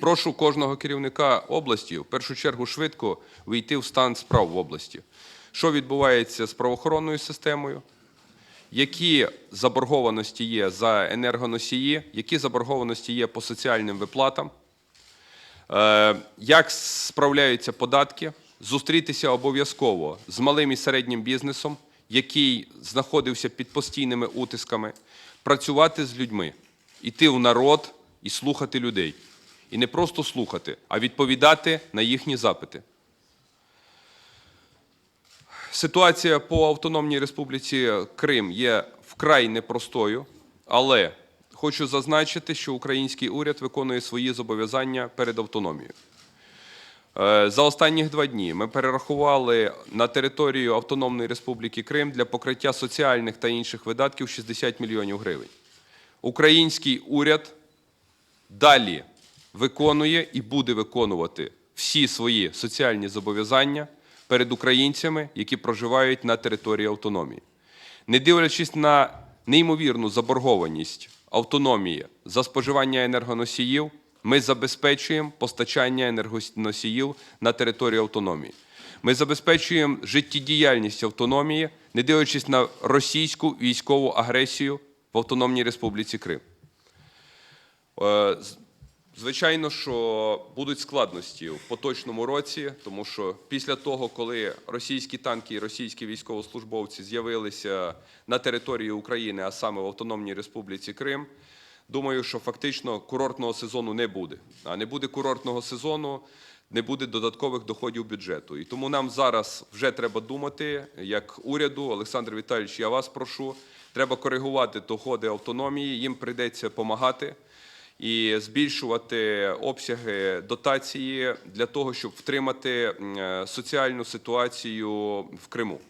Прошу кожного керівника області в першу чергу швидко вийти в стан справ в області. Що відбувається з правоохоронною системою? Які заборгованості є за енергоносії, які заборгованості є по соціальним виплатам, Е, як справляються податки, зустрітися обов'язково з малим і середнім бізнесом, який знаходився під постійними утисками, працювати з людьми, іти в народ і слухати людей. І не просто слухати, а відповідати на їхні запити. Ситуація по Автономній Республіці Крим є вкрай непростою, але хочу зазначити, що український уряд виконує свої зобов'язання перед автономією. Е, За останніх два дні ми перерахували на територію Автономної Республіки Крим для покриття соціальних та інших видатків 60 мільйонів гривень. Український уряд далі виконує і буде виконувати всі свої соціальні зобов'язання перед українцями, які проживають на території автономії. Не дивлячись на неймовірну заборгованість автономії за споживання енергоносіїв, ми забезпечуємо постачання енергоносіїв на територію автономії. Ми забезпечуємо життєдіяльність автономії, не дивлячись на російську військову агресію в Автономній Республіці Крим. Звичайно, що будуть складності в поточному році, тому що після того, коли російські танки і російські військовослужбовці з'явилися на території України, а саме в Автономній Республіці Крим, думаю, що фактично курортного сезону не буде. А не буде курортного сезону, не буде додаткових доходів бюджету. І тому нам зараз вже треба думати, як уряду, Олександр Віталійович, я вас прошу, треба коригувати доходи автономії, їм прийдеться допомагати і збільшувати обсяги дотації для того, щоб втримати е, соціальну ситуацію в Криму.